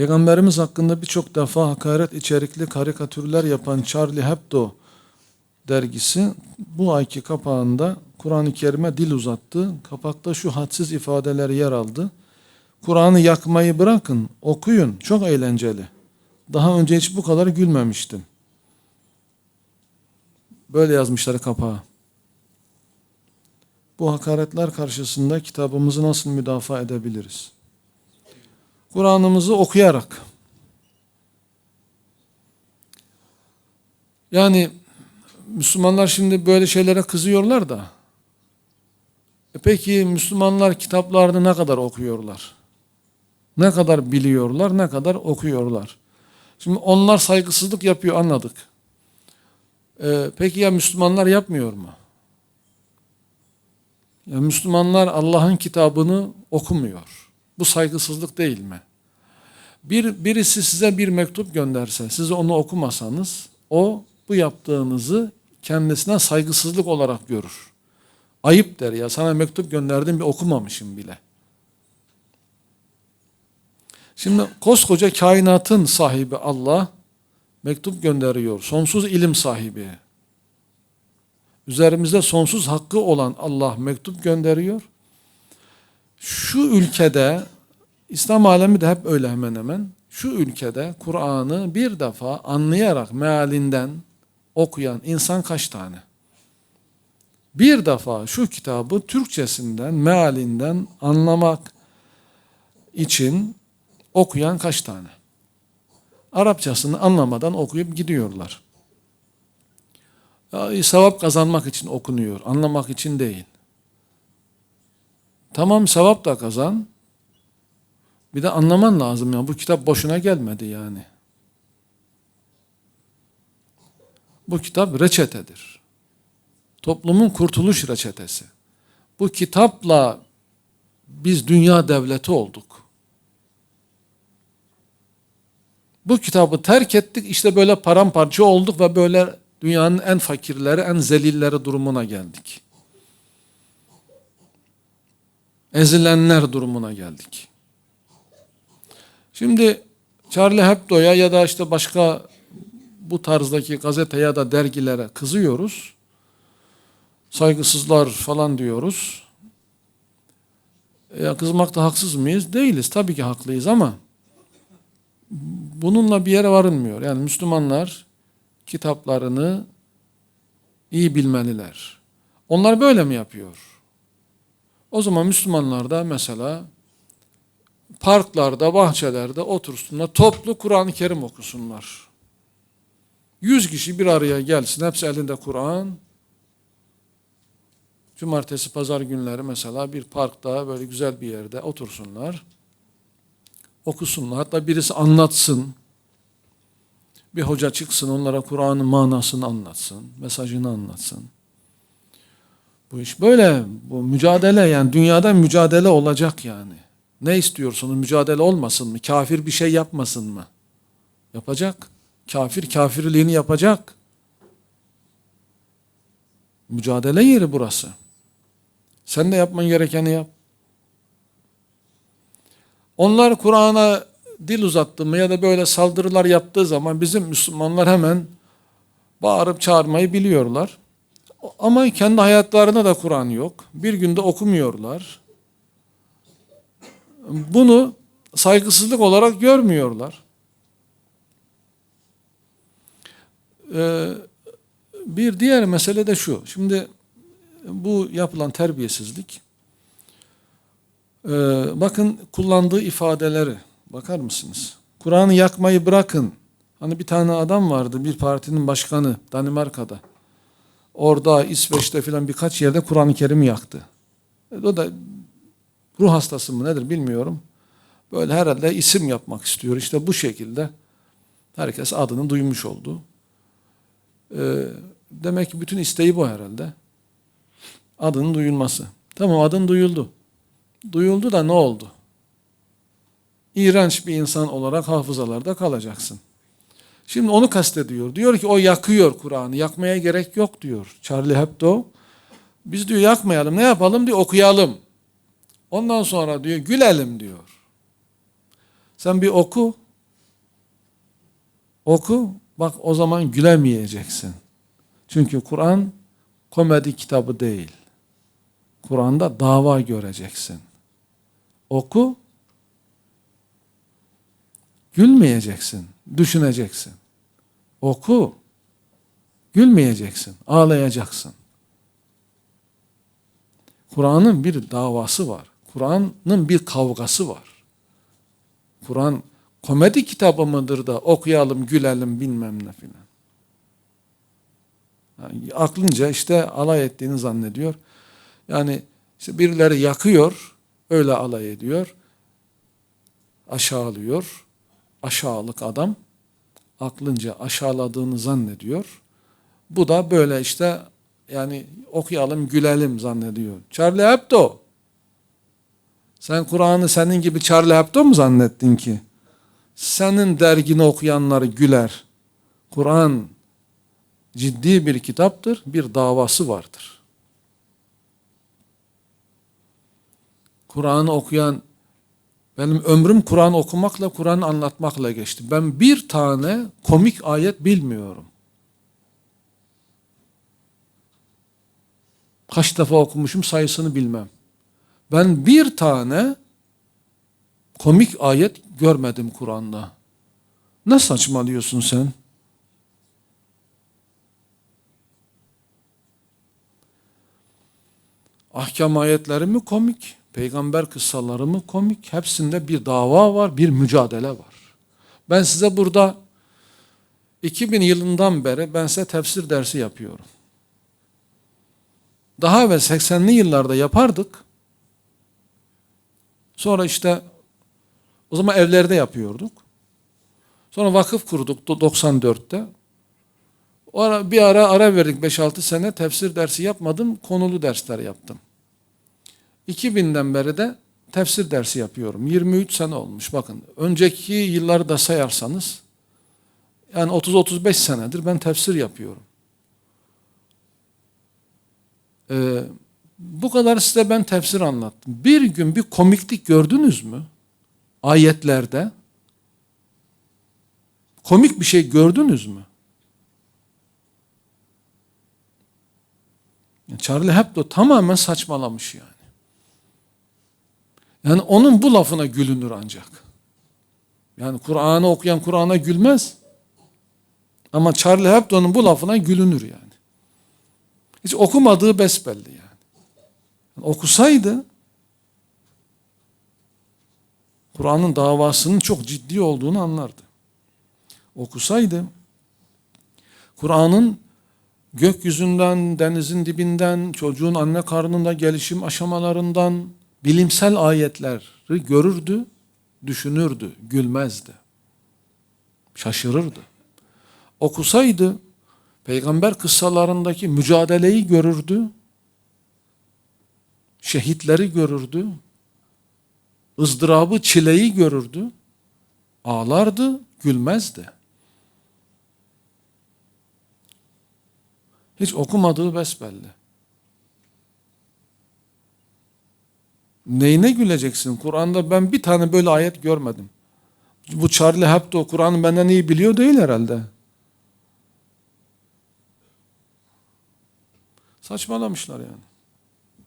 Peygamberimiz hakkında birçok defa hakaret içerikli karikatürler yapan Charlie Hebdo dergisi bu ayki kapağında Kur'an-ı Kerim'e dil uzattı. Kapakta şu hadsiz ifadeler yer aldı. Kur'an'ı yakmayı bırakın, okuyun. Çok eğlenceli. Daha önce hiç bu kadar gülmemiştim. Böyle yazmışlar kapağa. Bu hakaretler karşısında kitabımızı nasıl müdafaa edebiliriz? Kur'an'ımızı okuyarak. Yani Müslümanlar şimdi böyle şeylere kızıyorlar da. E peki Müslümanlar kitaplarını ne kadar okuyorlar? Ne kadar biliyorlar, ne kadar okuyorlar? Şimdi onlar saygısızlık yapıyor anladık. Ee, peki ya Müslümanlar yapmıyor mu? Ya Müslümanlar Allah'ın kitabını okumuyor. Bu saygısızlık değil mi? Bir, birisi size bir mektup gönderse, siz onu okumasanız, o bu yaptığınızı kendisine saygısızlık olarak görür. Ayıp der ya, sana mektup gönderdim bir okumamışım bile. Şimdi koskoca kainatın sahibi Allah mektup gönderiyor. Sonsuz ilim sahibi. Üzerimizde sonsuz hakkı olan Allah mektup gönderiyor. Şu ülkede İslam alemi de hep öyle hemen hemen. Şu ülkede Kur'an'ı bir defa anlayarak mealinden okuyan insan kaç tane? Bir defa şu kitabı Türkçesinden, mealinden anlamak için okuyan kaç tane? Arapçasını anlamadan okuyup gidiyorlar. Ya, sevap kazanmak için okunuyor, anlamak için değil. Tamam sevap da kazan. Bir de anlaman lazım ya. Bu kitap boşuna gelmedi yani. Bu kitap reçetedir. Toplumun kurtuluş reçetesi. Bu kitapla biz dünya devleti olduk. Bu kitabı terk ettik işte böyle paramparça olduk ve böyle dünyanın en fakirleri, en zelilleri durumuna geldik. Ezilenler durumuna geldik. Şimdi Charlie Hebdo'ya ya da işte başka bu tarzdaki gazete ya da dergilere kızıyoruz. Saygısızlar falan diyoruz. Ya kızmakta haksız mıyız? Değiliz. Tabii ki haklıyız ama bununla bir yere varılmıyor. Yani Müslümanlar kitaplarını iyi bilmeliler. Onlar böyle mi yapıyor? O zaman Müslümanlar da mesela parklarda, bahçelerde otursunlar, toplu Kur'an-ı Kerim okusunlar. Yüz kişi bir araya gelsin, hepsi elinde Kur'an. Cumartesi, pazar günleri mesela bir parkta, böyle güzel bir yerde otursunlar. Okusunlar, hatta birisi anlatsın. Bir hoca çıksın, onlara Kur'an'ın manasını anlatsın, mesajını anlatsın. Bu iş böyle, bu mücadele yani dünyada mücadele olacak yani. Ne istiyorsunuz? Mücadele olmasın mı? Kafir bir şey yapmasın mı? Yapacak. Kafir kafirliğini yapacak. Mücadele yeri burası. Sen de yapman gerekeni yap. Onlar Kur'an'a dil uzattı mı ya da böyle saldırılar yaptığı zaman bizim Müslümanlar hemen bağırıp çağırmayı biliyorlar. Ama kendi hayatlarında da Kur'an yok. Bir günde okumuyorlar. Bunu saygısızlık olarak görmüyorlar. Ee, bir diğer mesele de şu. Şimdi bu yapılan terbiyesizlik ee, bakın kullandığı ifadeleri bakar mısınız? Kur'an'ı yakmayı bırakın. Hani bir tane adam vardı bir partinin başkanı Danimarka'da. Orada İsveç'te filan birkaç yerde Kur'an-ı Kerim'i yaktı. O da ruh hastası mı nedir bilmiyorum. Böyle herhalde isim yapmak istiyor. İşte bu şekilde herkes adını duymuş oldu. Ee, demek ki bütün isteği bu herhalde. Adının duyulması. Tamam adın duyuldu. Duyuldu da ne oldu? İğrenç bir insan olarak hafızalarda kalacaksın. Şimdi onu kastediyor. Diyor ki o yakıyor Kur'an'ı. Yakmaya gerek yok diyor Charlie Hebdo. Biz diyor yakmayalım. Ne yapalım diyor okuyalım. Ondan sonra diyor gülelim diyor. Sen bir oku. Oku, bak o zaman gülemeyeceksin. Çünkü Kur'an komedi kitabı değil. Kur'an'da dava göreceksin. Oku, gülmeyeceksin, düşüneceksin. Oku, gülmeyeceksin, ağlayacaksın. Kur'an'ın bir davası var. Kur'an'ın bir kavgası var. Kur'an komedi kitabı mıdır da okuyalım, gülelim bilmem ne filan. Yani aklınca işte alay ettiğini zannediyor. Yani işte birileri yakıyor, öyle alay ediyor. Aşağılıyor. Aşağılık adam aklınca aşağıladığını zannediyor. Bu da böyle işte yani okuyalım, gülelim zannediyor. Charlie Hebdo. Sen Kur'an'ı senin gibi Charlie Hebdo mu zannettin ki? Senin dergini okuyanları güler. Kur'an ciddi bir kitaptır, bir davası vardır. Kur'an'ı okuyan, benim ömrüm Kur'an okumakla, Kur'an anlatmakla geçti. Ben bir tane komik ayet bilmiyorum. Kaç defa okumuşum sayısını bilmem. Ben bir tane komik ayet görmedim Kur'an'da. Ne saçmalıyorsun sen? Ahkam ayetleri mi komik? Peygamber kıssaları mı komik? Hepsinde bir dava var, bir mücadele var. Ben size burada 2000 yılından beri ben size tefsir dersi yapıyorum. Daha evvel 80'li yıllarda yapardık. Sonra işte o zaman evlerde yapıyorduk. Sonra vakıf kurduk 94'te. O ara, bir ara ara verdik 5-6 sene tefsir dersi yapmadım. Konulu dersler yaptım. 2000'den beri de tefsir dersi yapıyorum. 23 sene olmuş bakın. Önceki yılları da sayarsanız yani 30-35 senedir ben tefsir yapıyorum. Ee, bu kadar size ben tefsir anlattım. Bir gün bir komiklik gördünüz mü? Ayetlerde. Komik bir şey gördünüz mü? Charlie Hebdo tamamen saçmalamış yani. Yani onun bu lafına gülünür ancak. Yani Kur'an'ı okuyan Kur'an'a gülmez. Ama Charlie Hebdo'nun bu lafına gülünür yani. Hiç okumadığı besbelli yani. yani okusaydı Kur'an'ın davasının çok ciddi olduğunu anlardı. Okusaydı Kur'an'ın gökyüzünden, denizin dibinden, çocuğun anne karnında gelişim aşamalarından bilimsel ayetleri görürdü, düşünürdü, gülmezdi. Şaşırırdı. Okusaydı peygamber kıssalarındaki mücadeleyi görürdü, şehitleri görürdü, ızdırabı, çileyi görürdü, ağlardı, gülmezdi. Hiç okumadığı besbelli. Neyine güleceksin? Kur'an'da ben bir tane böyle ayet görmedim. Bu Charlie Hebdo Kur'an'ı benden iyi biliyor değil herhalde. Saçmalamışlar yani.